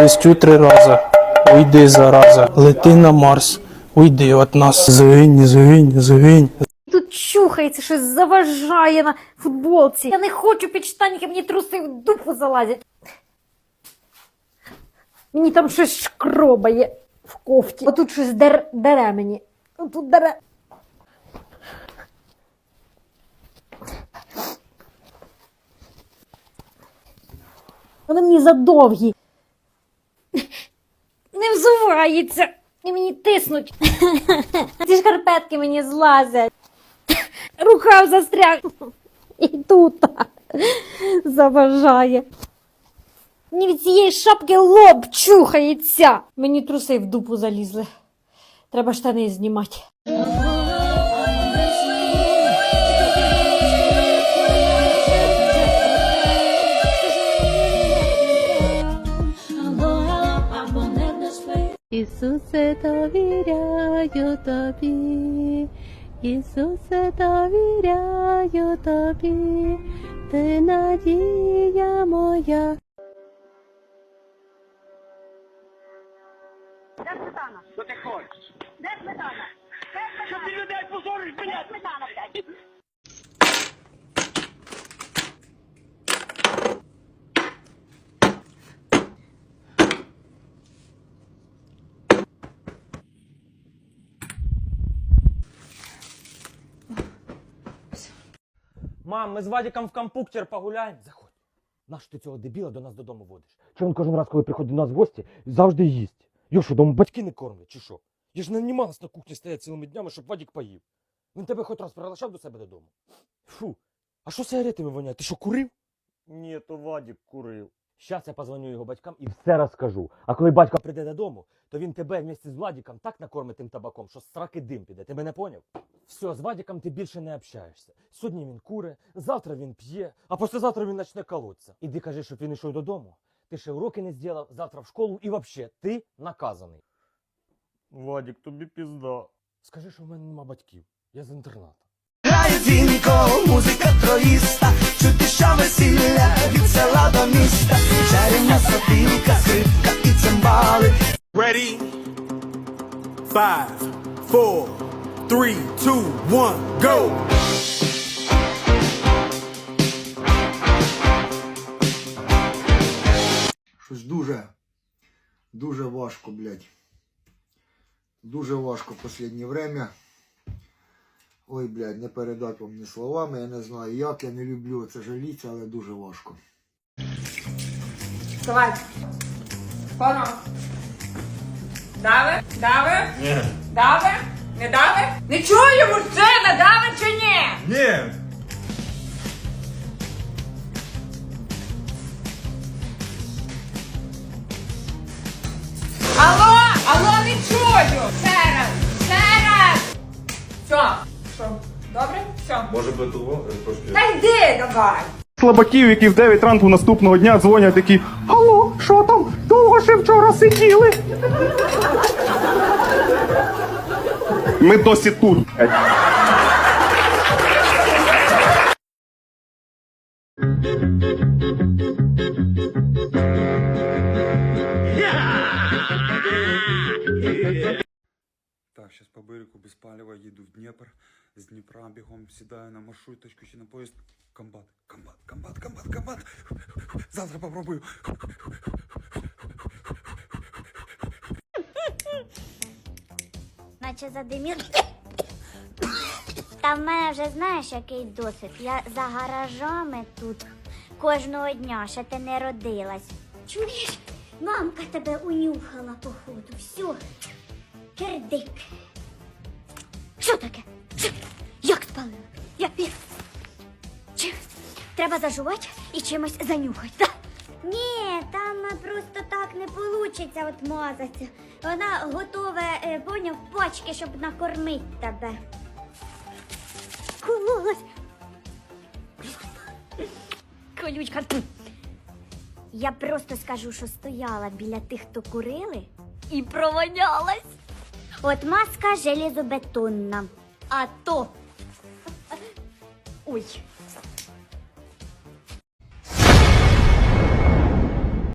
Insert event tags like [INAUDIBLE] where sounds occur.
Свистю три рази. Уйди, зараза. Лети на Марс. Уйди от нас. Згинь, згинь, згинь. Тут чухається, щось заважає на футболці. Я не хочу під штаніки, мені труси в дупу залазять. Мені там щось шкробає в кофті. Отут щось дер, дере мені. Тут дере. Вони мені задовгі. Не. І мені тиснуть. [LAUGHS] Ці шкарпетки мені злазять. Рукав застряг. І тут заважає. Мені від цієї шапки лоб чухається. Мені труси в дупу залізли. Треба штани знімати. Ісусе, довіряю тобі, Ісусе, довіряю тобі, ти надія моя. Що ти хочеш? Де сметана? Що ти людей позориш. Сметана, блядь. Мам, ми з Вадіком в компуктер погуляємо. Заходь. Нащо ти цього дебіла до нас додому водиш? Чи він кожен раз, коли приходить до нас в гості, завжди їсть? Його що, дому батьки не кормлять, чи що? Я ж не нанімалась на кухні стоять цілими днями, щоб Вадік поїв. Він тебе хоч раз приглашав до себе додому. Фу. А що сигаретами воняє? Ти що, курив? Ні, то Вадік курив. Щас я позвоню його батькам і все розкажу. А коли батько прийде додому, то він тебе вместе з Владіком так накормить тим табаком, що сраки дим піде. Ти мене поняв? Все, з Вадіком ти більше не общаєшся. Сьогодні він куре, завтра він п'є, а післязавтра він почне колоться. Іди кажи, щоб він йшов додому. Ти ще уроки не зробив, завтра в школу і взагалі ти наказаний. Вадік, тобі пізда. Скажи, що в мене нема батьків. Я з інтерната. Дзвінко, музика троїста, чути, що весілля від села до міста, чарівна сопілка, скрипка і цимбали. Ready? Five, four, three, two, one, go! Щось дуже, дуже важко, блядь. Дуже важко в останнє время. Ой, блядь, не передати вам ні словами, я не знаю як, я не люблю це жаліться, але дуже важко. Давай. Коно. Дави? Дави? Ні. Дави? Не дави? Не чую, мужчина, дави чи ні? Ні! Може би того трошки. Та йди давай. слабаків, які в 9 ранку наступного дня дзвонять такі Алло, що там? Довго ще вчора сиділи. Ми досі тут. Так, сейчас по берегу без палева їду в Дніпр. З Дніпра бігом сідаю на маршруточку чи на поїзд. Комбат, комбат, комбат, комбат, комбат. Завтра попробую. Наче задимір. Та в мене вже знаєш, який досвід. Я за гаражами тут кожного дня, ще ти не родилась. Чуєш, мамка тебе унюхала, походу. Все. Кирдик. Що таке? Що? Як спалила? Я... я- Чи... Треба зажувати і чимось занюхати. Та? Ні, там просто так не вийде от мазатися. Вона готова, е, поняв, пачки, щоб накормити тебе. Кололась. Колючка. Я просто скажу, що стояла біля тих, хто курили, і провонялась. От маска железобетонна. А то. Ой.